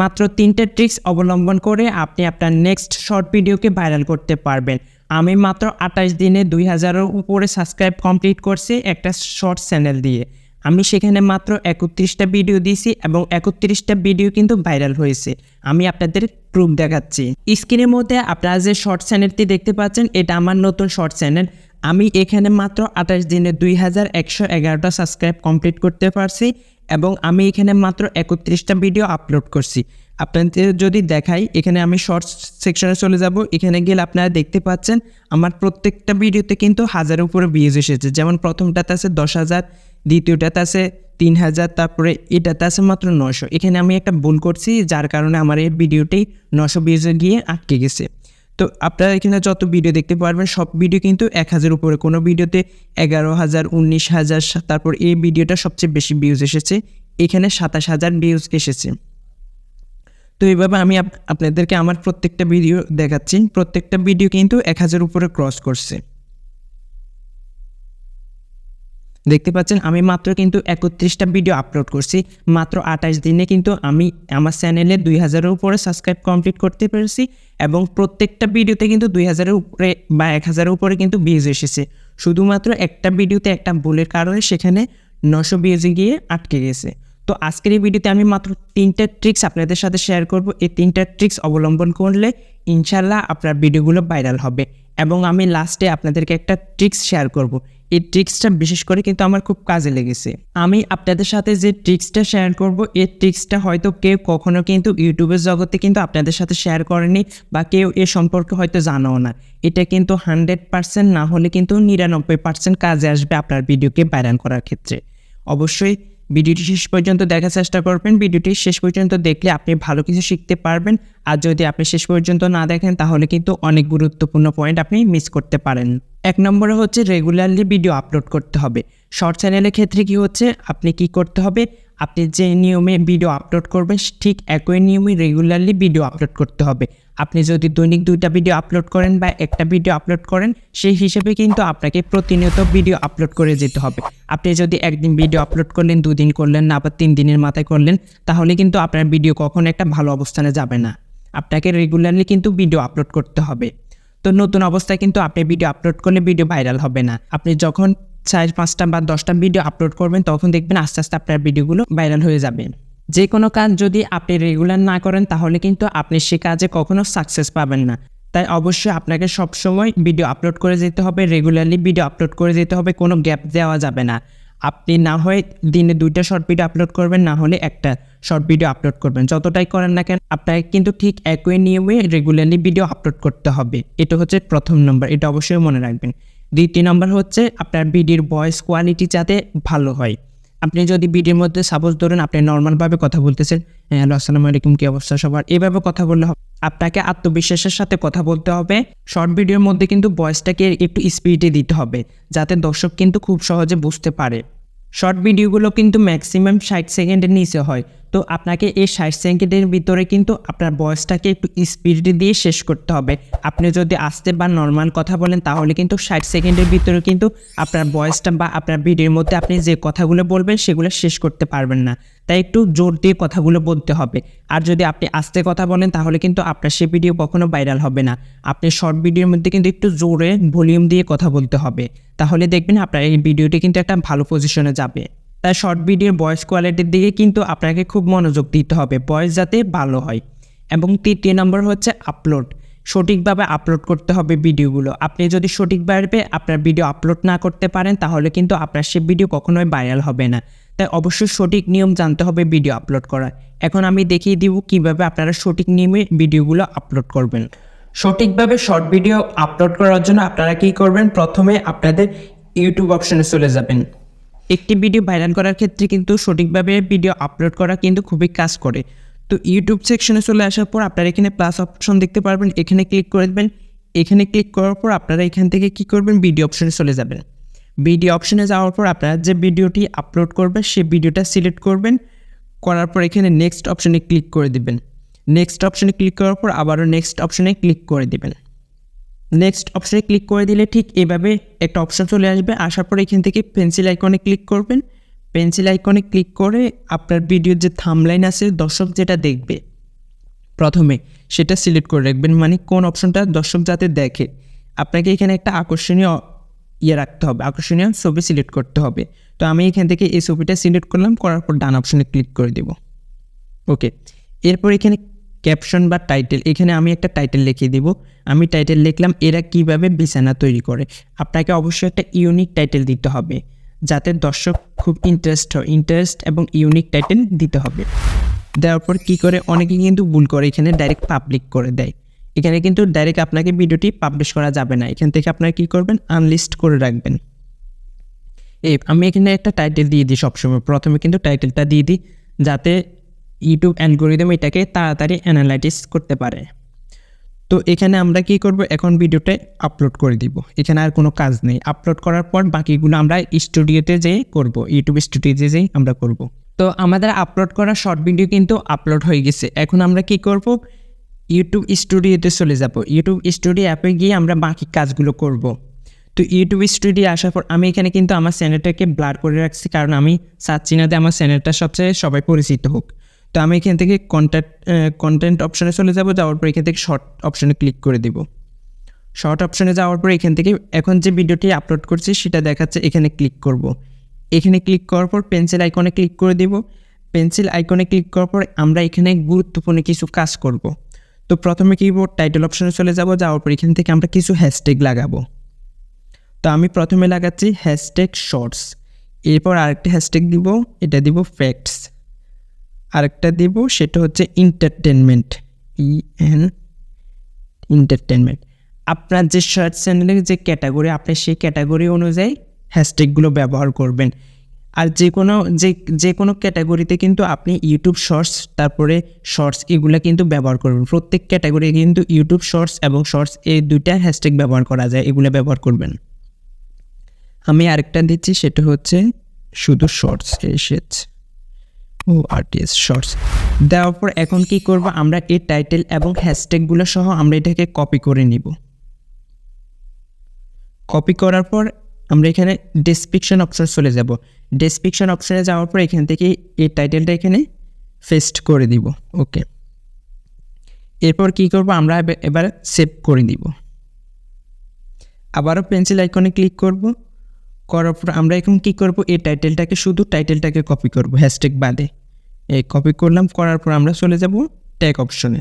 মাত্র তিনটে ট্রিক্স অবলম্বন করে আপনি আপনার নেক্সট শর্ট ভিডিওকে ভাইরাল করতে পারবেন। আমি মাত্র আঠাশ দিনে দুই হাজারের উপরে সাবস্ক্রাইব কমপ্লিট করছি একটা শর্ট চ্যানেল দিয়ে। আমি সেখানে মাত্র একত্রিশটা ভিডিও দিয়েছি এবং একত্রিশটা ভিডিও কিন্তু ভাইরাল হয়েছে। আমি আপনাদের প্রুফ দেখাচ্ছি। স্ক্রিনের মধ্যে আপনারা যে শর্ট চ্যানেলটি দেখতে পাচ্ছেন, এটা আমার নতুন শর্ট চ্যানেল আমি এখানে মাত্র আঠাশ দিনে দুই হাজার একশো এগারোটা সাবস্ক্রাইব কমপ্লিট করতে পারছি এবং আমি এখানে মাত্র একত্রিশটা ভিডিও আপলোড করছি। আপনাদের যদি দেখাই, এখানে আমি শর্টস সেকশনে চলে যাব। এখানে গেলে আপনারা দেখতে পাচ্ছেন, আমার প্রত্যেকটা ভিডিওতে কিন্তু হাজারের উপরে ভিউজ এসেছে। যেমন প্রথমটাতে আছে দশ হাজার, দ্বিতীয়টাতে আছে তিন হাজার, তারপরে এটাতে আছে মাত্র নশো এখানে আমি একটা ভুল করছি, যার কারণে আমার এই ভিডিওটি নশো ভিউজে গিয়ে আটকে গেছে। তো আপনারা এখানে যত ভিডিও দেখতে পারবেন, সব ভিডিও কিন্তু এক হাজার উপরে। কোনো ভিডিওতে এগারো হাজার, উনিশ হাজার তারপর এই ভিডিওটা সবচেয়ে বেশি ভিউজ এসেছে। এখানে সাতাশ হাজার ভিউজ এসেছে। তো এইভাবে আমি আপ- আপনাদেরকে আমার প্রত্যেকটা ভিডিও দেখাচ্ছি। প্রত্যেকটা ভিডিও কিন্তু এক হাজার উপরে ক্রস করছে। দেখতে পাচ্ছেন, আমি মাত্র কিন্তু একত্রিশটা ভিডিও আপলোড করছি। মাত্র আঠাশ দিনে কিন্তু আমি আমার চ্যানেলে দুই হাজারের উপরে সাবস্ক্রাইব কমপ্লিট করতে পেরেছি এবং প্রত্যেকটা ভিডিওতে কিন্তু দুই হাজারের উপরে বা এক হাজারের উপরে কিন্তু ভিউজ এসেছে। শুধুমাত্র একটা ভিডিওতে একটা ভুলের কারণে সেখানে নশো ভিউজে গিয়ে আটকে গেছে। তো আজকের এই ভিডিওতে আমি মাত্র তিনটা ট্রিক্স আপনাদের সাথে শেয়ার করব। এই তিনটা ট্রিক্স অবলম্বন করলে ইনশাল্লাহ আপনার ভিডিওগুলো ভাইরাল হবে। এবং আমি লাস্টে আপনাদেরকে একটা ট্রিক্স শেয়ার করব। এই ট্রিক্সটা বিশেষ করে কিন্তু আমার খুব কাজে লেগেছে। আমি আপনাদের সাথে যে ট্রিক্সটা শেয়ার করব, এই ট্রিক্সটা হয়তো কেউ কখনো কিন্তু ইউটিউবের জগতে কিন্তু আপনাদের সাথে শেয়ার করেনি বা কেউ এ সম্পর্কে হয়তো জানাও না। এটা কিন্তু হান্ড্রেড পার্সেন্ট না হলে কিন্তু নিরানব্বই পার্সেন্ট কাজে আসবে আপনার ভিডিওকে ভাইরাল করার ক্ষেত্রে। অবশ্যই ভিডিওটি শেষ পর্যন্ত দেখার চেষ্টা করবেন। ভিডিওটি শেষ পর্যন্ত দেখলে আপনি ভালো কিছু শিখতে পারবেন। আর যদি আপনি শেষ পর্যন্ত না দেখেন, তাহলে কিন্তু অনেক গুরুত্বপূর্ণ পয়েন্ট আপনি মিস করতে পারেন। এক নম্বরে হচ্ছে রেগুলারলি ভিডিও আপলোড করতে হবে। শর্ট চ্যানেলের ক্ষেত্রে কি হচ্ছে? আপনি কি করতে হবে? আপনি যে নিয়মে ভিডিও আপলোড করবেন, ঠিক একই নিয়মে রেগুলারলি ভিডিও আপলোড করতে হবে। আপনি যদি দৈনিক দুইটা ভিডিও আপলোড করেন বা একটা ভিডিও আপলোড করেন, সেই হিসেবে কিন্তু আপনাকে প্রতিনিয়ত ভিডিও আপলোড করে যেতে হবে। আপনি যদি একদিন ভিডিও আপলোড করলেন, দুদিন করলেন না আবার তিন দিনের মাথায় করলেন, তাহলে কিন্তু আপনার ভিডিও কখনো একটা ভালো অবস্থানে যাবে না। আপনাকে রেগুলারলি কিন্তু ভিডিও আপলোড করতে হবে। তো নতুন অবস্থায় কিন্তু আপনি ভিডিও আপলোড করলে ভিডিও ভাইরাল হবে না। আপনি যখন চার, পাঁচটা বা দশটা ভিডিও আপলোড করবেন, তখন দেখবেন আস্তে আস্তে আপনার ভিডিওগুলো ভাইরাল হয়ে যাবে। যে কোনো কাজ যদি আপনি রেগুলার না করেন, তাহলে কিন্তু আপনি সে কাজে কখনো সাকসেস পাবেন না। তাই অবশ্যই আপনাকে সবসময় ভিডিও আপলোড করে যেতে হবে রেগুলারলি ভিডিও আপলোড করে যেতে হবে, কোনো গ্যাপ দেওয়া যাবে না। আপনি না হয় দিনে দুইটা শর্ট ভিডিও আপলোড করবেন, না হলে একটা শর্ট ভিডিও আপলোড করবেন। যতটাই করেন না কেন, আপনাকে কিন্তু ঠিক একই নিয়মে রেগুলারলি ভিডিও আপলোড করতে হবে। এটা হচ্ছে প্রথম নম্বর এটা অবশ্যই মনে রাখবেন। দ্বিতীয় নম্বর হচ্ছে আপনার ভিডিওর ভয়েস কোয়ালিটি যাতে ভালো হয়। আপনি যদি ভিডিওর মধ্যে সাপোজ ধরুন আপনি নর্মালভাবে কথা বলতেছেন হ্যাঁ হ্যালো, আসসালামু আলাইকুম, কী অবস্থা সবার? এভাবে কথা বললে হবে। আপনাকে আত্মবিশ্বাসের সাথে কথা বলতে হবে। শর্ট ভিডিওর মধ্যে কিন্তু ভয়েসটাকে একটু স্পিডে দিতে হবে, যাতে দর্শক কিন্তু খুব সহজে বুঝতে পারে। শর্ট ভিডিওগুলো কিন্তু ম্যাক্সিমাম ষাট সেকেন্ডের নিচে হয়। তো আপনাকে এই ষাট সেকেন্ডের ভিতরে কিন্তু আপনার বয়সটাকে একটু স্পিড দিয়ে শেষ করতে হবে। আপনি যদি আস্তে বা নর্মাল কথা বলেন, তাহলে কিন্তু ষাট সেকেন্ডের ভিতরে কিন্তু আপনার বয়সটা বা আপনার ভিডিওর মধ্যে আপনি যে কথাগুলো বলবেন, সেগুলো শেষ করতে পারবেন না। তাই একটু জোর দিয়ে কথাগুলো বলতে হবে। আর যদি আপনি আস্তে কথা বলেন, তাহলে কিন্তু আপনার সে ভিডিও কখনো ভাইরাল হবে না। আপনি শর্ট ভিডিওর মধ্যে কিন্তু একটু জোরে ভলিউম দিয়ে কথা বলতে হবে। তাহলে দেখবেন আপনার এই ভিডিওটি কিন্তু একটা ভালো পজিশনে যাবে। তাই শর্ট ভিডিওর ভয়েস কোয়ালিটির দিকে কিন্তু আপনাকে খুব মনোযোগ দিতে হবে। ভয়েস যাতে ভালো হয়। এবং তৃতীয় নম্বর হচ্ছে আপলোড সঠিকভাবে আপলোড করতে হবে ভিডিওগুলো আপনি যদি সঠিকভাবে আপনার ভিডিও আপলোড না করতে পারেন, তাহলে কিন্তু আপনার সে ভিডিও কখনোই ভাইরাল হবে না। তাই অবশ্যই সঠিক নিয়ম জানতে হবে ভিডিও আপলোড করার। এখন আমি দেখিয়ে দিব কীভাবে আপনারা সঠিক নিয়মে ভিডিওগুলো আপলোড করবেন। সঠিকভাবে শর্ট ভিডিও আপলোড করার জন্য আপনারা কী করবেন? প্রথমে আপনাদের ইউটিউব অপশনে চলে যাবেন। একটি ভিডিও ভাইরাল করার ক্ষেত্রে কিন্তু সঠিকভাবে ভিডিও আপলোড করা কিন্তু খুবই কাজ করে। তো ইউটিউব সেকশনে চলে আসার পর আপনারা এখানে প্লাস অপশন দেখতে পারবেন, এখানে ক্লিক করে দেবেন। এখানে ক্লিক করার পর আপনারা এখান থেকে কী করবেন? ভিডিও অপশনে চলে যাবেন। ভিডিও অপশনে যাওয়ার পর আপনারা যে ভিডিওটি আপলোড করবেন সেই ভিডিওটা সিলেক্ট করবেন। করার পর এখানে নেক্সট অপশনে ক্লিক করে দিবেন। নেক্সট অপশনে ক্লিক করার পর আবারও নেক্সট অপশনে ক্লিক করে দিবেন। নেক্সট অপশানে ক্লিক করে দিলে ঠিক এভাবে একটা অপশান চলে আসবে। আসার পর এখান থেকে পেন্সিল আইকনে ক্লিক করবেন। পেন্সিল আইকনে ক্লিক করে আপনার ভিডিওর যে থামলাইন আছে, দর্শক যেটা দেখবে, প্রথমে সেটা সিলেক্ট করে রাখবেন। মানে কোন অপশনটা দর্শক যাতে দেখে। আপনাকে এখানে একটা আকর্ষণীয় ইয়ে রাখতে হবে, আকর্ষণীয় ছবি সিলেক্ট করতে হবে। তো আমি এখান থেকে এই ছবিটা সিলেক্ট করলাম, করার পর ডান অপশনে ক্লিক করে দেব। ওকে এরপর এখানে ক্যাপশন বা টাইটেল, এখানে আমি একটা টাইটেল লিখিয়ে দিব। আমি টাইটেল লিখলাম, এরা কীভাবে বিছানা তৈরি করে। আপনাকে অবশ্যই একটা ইউনিক টাইটেল দিতে হবে, যাতে দর্শক খুব ইন্টারেস্ট হয়। ইন্টারেস্ট এবং ইউনিক টাইটেল দিতে হবে। দেওয়ার পর কী করে? অনেকে কিন্তু ভুল করে, এখানে ডাইরেক্ট পাবলিক করে দেয়। এখানে কিন্তু ডাইরেক্ট আপনাকে ভিডিওটি পাবলিশ করা যাবে না। এখান থেকে আপনারা কী করবেন? আনলিস্ট করে রাখবেন। এই, আমি এখানে একটা টাইটেল দিয়ে দিই সবসময়। প্রথমে কিন্তু টাইটেলটা দিয়ে দিই, যাতে ইউটিউব অ্যালগোরিদম এটাকে তাড়াতাড়ি অ্যানালাইটিস করতে পারে। তো এখানে আমরা কি করব? এখন ভিডিওটা আপলোড করে দিব। এখানে আর কোনো কাজ নেই। আপলোড করার পর বাকিগুলো আমরা স্টুডিওতে যেয়ে করব। ইউটিউব স্টুডিওতে যেয়ে আমরা করব। তো আমাদের আপলোড করা শর্ট ভিডিও কিন্তু আপলোড হয়ে গেছে। এখন আমরা কি করব? ইউটিউব স্টুডিওতে চলে যাব। ইউটিউব স্টুডিও অ্যাপে গিয়ে আমরা বাকি কাজগুলো করব। তো ইউটিউব স্টুডিও আসার পর আমি এখানে কিন্তু আমার চ্যানেলটাকে ব্লার করে রাখছি। কারণ আমি চাচ্ছি না যে আমার চ্যানেলটা সবচেয়ে সবাই পরিচিত হোক। তো আমি এখান থেকে কন্ট্যাক্ট কন্টেন্ট অপশানে চলে যাব, যাওয়ার পর এখান থেকে শর্ট অপশানে ক্লিক করে দেব। শর্ট অপশানে যাওয়ার পর এখান থেকে এখন যে ভিডিওটি আপলোড করছি, সেটা দেখাচ্ছে এখানে ক্লিক করব। এখানে ক্লিক করার পর পেন্সিল আইকনে ক্লিক করে দেব। পেন্সিল আইকনে ক্লিক করার পর আমরা এখানে গুরুত্বপূর্ণ কিছু কাজ করব। তো প্রথমে কি টাইটেল অপশানে চলে যাব, যাওয়ার পর এখান থেকে আমরা কিছু হ্যাশট্যাগ লাগাবো। তো আমি প্রথমে লাগাচ্ছি হ্যাশট্যাগ শর্টস এরপর আরেকটা হ্যাশট্যাগ দিব, এটা দিব ফ্যাক্টস আরেকটা দিব, সেটা হচ্ছে এন্টারটেনমেন্ট ই এন এন্টারটেনমেন্ট আপনার যে সার্চ চ্যানেলের যে ক্যাটাগরি আপনি সেই ক্যাটাগরি অনুযায়ী হ্যাশট্যাগুলো ব্যবহার করবেন। আর যে কোনো, যে যে কোনো ক্যাটাগরিতে কিন্তু আপনি ইউটিউব শর্টস তারপরে শর্টস এগুলো কিন্তু ব্যবহার করবেন। প্রত্যেক ক্যাটাগরি কিন্তু ইউটিউব শর্টস এবং শর্টস এই দুইটা হ্যাশট্যাগ ব্যবহার করা যায়, এগুলো ব্যবহার করবেন। আমি আরেকটা দিচ্ছি, সেটা হচ্ছে শুধু শর্টস এসেছে। ও আরটিএস শর্টস দেওয়ার পর এখন কি করব? আমরা এই টাইটেল এবং হ্যাশট্যাগুলো সহ আমরা এটাকে কপি করে নিব। কপি করার পর আমরা এখানে ডেসক্রিপশন অপশন চলে যাব। ডেসক্রিপশন অপশনে যাওয়ার পর এখান থেকে এই টাইটেলটা এখানে ফেস্ট করে দিব। ওকে এরপর কি করব? আমরা এবার- এবার সেভ করে দিব আবারও পেন্সিল আইকনে ক্লিক করব। করার পর আমরা এখন কী করব? এই টাইটেলটাকে শুধু টাইটেলটাকে কপি করব। হ্যাশট্যাগ বাদে। এই কপি করলাম, করার পর আমরা চলে যাব ট্যাগ অপশনে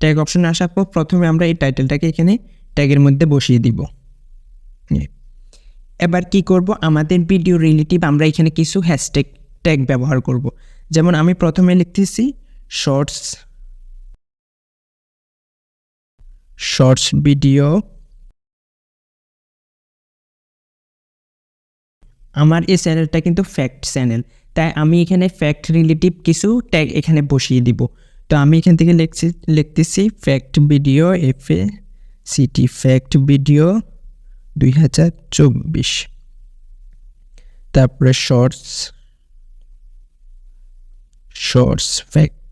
ট্যাগ অপশনে আসার পর প্রথমে আমরা এই টাইটেলটাকে এখানে ট্যাগের মধ্যে বসিয়ে দিব। এবার কি করব? আমাদের ভিডিও রিলেটিভ আমরা এখানে কিছু হ্যাশট্যাগ ট্যাগ ব্যবহার করব। যেমন আমি প্রথমে লিখতেছি শর্টস শর্টস ভিডিও আমার এই চ্যানেলটা কিন্তু ফ্যাক্ট চ্যানেল তাই আমি এখানে ফ্যাক্ট রিলেটিভ কিছু ট্যাগ এখানে বসিয়ে দিব। তো আমি এখান থেকে লিখছি, লিখতেছি fact video F A C T fact video দুই হাজার চব্বিশ। তারপরে shorts shorts fact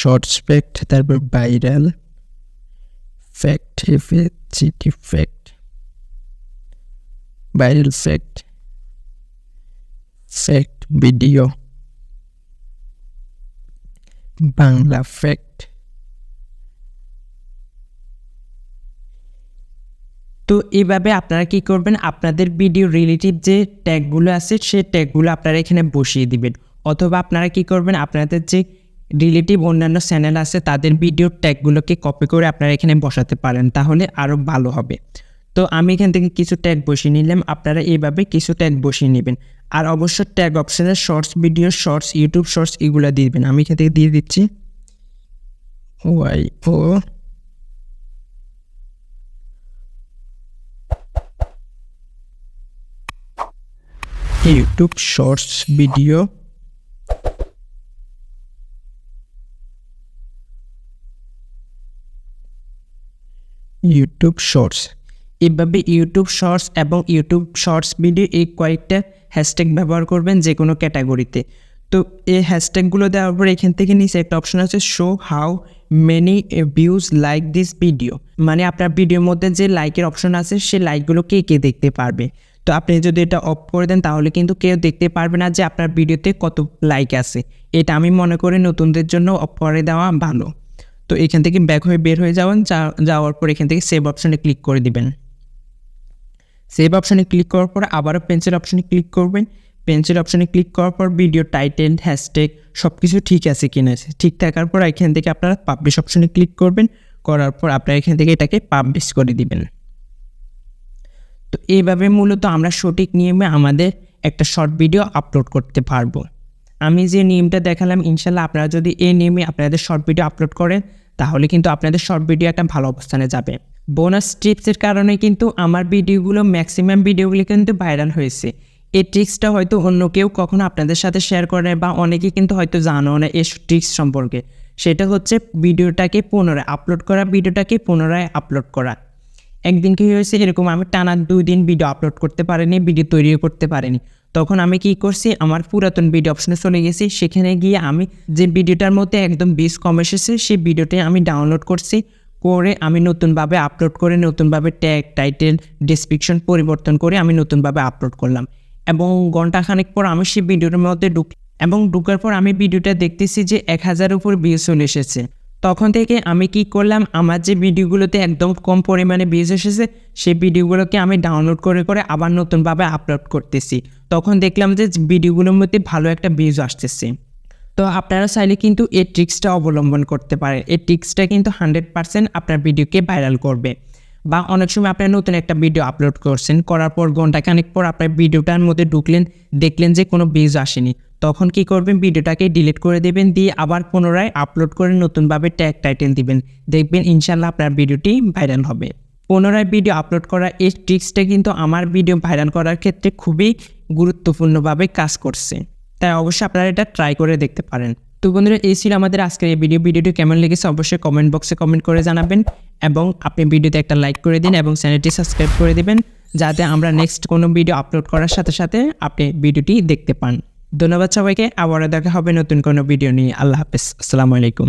shorts fact তারপর viral fact F A C T fact viral fact fact video Bangla fact তো এভাবে আপনারা কি করবেন? আপনাদের ভিডিও রিলেটিভ যে ট্যাগগুলো আছে, সেই ট্যাগগুলো আপনারা এখানে বসিয়ে দিবেন। অথবা আপনারা কি করবেন? আপনাদের যে রিলেটিভ অন্যান্য চ্যানেল আছে, তাদের ভিডিও ট্যাগগুলোকে কপি করে আপনারা এখানে বসাতে পারেন। তাহলে আরও ভালো হবে। তো আমি এখান থেকে কিছু ট্যাগ বসিয়ে নিলাম, আপনারা এইভাবে কিছু ট্যাগ বসিয়ে নেবেন। আর অবশ্য ট্যাগ অপশানে shorts video shorts YouTube shorts এগুলো দিবেন। আমি এখান থেকে দিয়ে দিচ্ছি। Y O YouTube shorts video YouTube shorts এভাবে ইউটিউব শর্টস এবং ইউটিউব শর্টস ভিডিও এই কয়েকটা হ্যাশট্যাগ ব্যবহার করবেন যে কোনো ক্যাটাগরিতে তো এই হ্যাশট্যাগুলো দেওয়ার পর এখান থেকে নিচে একটা অপশন আছে show how many views like this video মানে আপনার ভিডিওর মধ্যে যে লাইকের অপশন আছে, সে লাইকগুলো কে কে দেখতে পারবে। তো আপনি যদি এটা অফ করে দেন, তাহলে কিন্তু কেউ দেখতে পারবে না যে আপনার ভিডিওতে কত লাইক আছে। এটা আমি মনে করি নতুনদের জন্য অফ করে দেওয়া ভালো। তো এখান থেকে ব্যাক হয়ে বের হয়ে যাবেন যাওয়ার পর এখান থেকে সেভ অপশানে ক্লিক করে দিবেন। সেভ অপশানে ক্লিক করার পর আবারও পেন্সিল অপশানে ক্লিক করবেন। পেন্সিল অপশানে ক্লিক করার পর ভিডিও টাইটেল হ্যাশট্যাগ সব কিছু ঠিক আছে কিনা ঠিক থাকার পর এখান থেকে আপনারা পাবলিশ অপশানে ক্লিক করবেন। করার পর আপনারা এখান থেকে এটাকে পাবলিশ করে দিবেন। তো এইভাবে মূলত আমরা সঠিক নিয়মে আমাদের একটা শর্ট ভিডিও আপলোড করতে পারব। আমি যে নিয়মটা দেখালাম ইনশাল্লাহ আপনারা যদি এই নিয়মে আপনাদের শর্ট ভিডিও আপলোড করেন, তাহলে কিন্তু আপনাদের শর্ট ভিডিও একটা ভালো অবস্থানে যাবে। বোনাস টিপসের কারণে কিন্তু আমার ভিডিওগুলো ম্যাক্সিমাম ভিডিওগুলি কিন্তু ভাইরাল হয়েছে। এই ট্রিক্সটা হয়তো অন্য কেউ কখনো আপনাদের সাথে শেয়ার করে বা অনেকে কিন্তু হয়তো জানো না এই ট্রিক্স সম্পর্কে। সেটা হচ্ছে ভিডিওটাকে পুনরায় আপলোড করা ভিডিওটাকে পুনরায় আপলোড করা। একদিন কী হয়েছে, এরকম আমি টানা দুই দিন ভিডিও আপলোড করতে পারিনি ভিডিও তৈরিও করতে পারিনি। তখন আমি কি করছি, আমার পুরাতন ভিডিও অপশনে চলে গেছি। সেখানে গিয়ে আমি যে ভিডিওটার মধ্যে একদম বিষ কম এসেছে, সেই ভিডিওটাই আমি ডাউনলোড করছি। করে আমি নতুনভাবে আপলোড করে নতুনভাবে ট্যাগ টাইটেল ডিসক্রিপশন পরিবর্তন করে আমি নতুনভাবে আপলোড করলাম। এবং ঘন্টাখানেক পর আমি সেই ভিডিওর মধ্যে ঢুক, এবং ঢুকার পর আমি ভিডিওটা দেখতেছি যে এক হাজার উপর ভিউজ চলে এসেছে। তখন থেকে আমি কি করলাম, আমার যে ভিডিওগুলোতে একদম কম পরিমাণে ভিউজ এসেছে, সেই ভিডিওগুলোকে আমি ডাউনলোড করে করে আবার নতুনভাবে আপলোড করতেছি। তখন দেখলাম যে ভিডিওগুলোর মধ্যে ভালো একটা ভিউজ আসতেছে। তো আপনারা চাইলে কিন্তু এই ট্রিক্সটা অবলম্বন করতে পারেন। এই ট্রিক্সটা কিন্তু হান্ড্রেড পার্সেন্ট আপনার ভিডিওকে ভাইরাল করবে। বা অনেক সময় আপনার নতুন একটা ভিডিও আপলোড করছেন, করার পর ঘন্টাখানেক পর আপনার ভিডিওটার মধ্যে ঢুকলেন, দেখলেন যে কোনো ভিউজ আসেনি। তখন কি করবেন? ভিডিওটাকে ডিলিট করে দেবেন, দিয়ে আবার পুনরায় আপলোড করে নতুনভাবে ট্যাগ টাইটেল দিবেন। দেখবেন ইনশাল্লাহ আপনার ভিডিওটি ভাইরাল হবে। পুনরায় ভিডিও আপলোড করা এই ট্রিক্সটা কিন্তু আমার ভিডিও ভাইরাল করার ক্ষেত্রে খুবই গুরুত্বপূর্ণভাবে কাজ করছে। তাই অবশ্যই আপনারা এটা ট্রাই করে দেখতে পারেন। তো বন্ধুরা, এই ছিল আমাদের আজকের এই ভিডিও ভিডিওটি কেমন লেগেছে অবশ্যই কমেন্ট বক্সে কমেন্ট করে জানাবেন এবং আপনি ভিডিওতে একটা লাইক করে দিন এবং চ্যানেলটি সাবস্ক্রাইব করে দেবেন যাতে আমরা নেক্সট কোনো ভিডিও আপলোড করার সাথে সাথে আপনি ভিডিওটি দেখতে পান। ধন্যবাদ সবাইকে। আবারও দেখা হবে নতুন কোনো ভিডিও নিয়ে। আল্লাহ হাফেজ। আসসালামু আলাইকুম।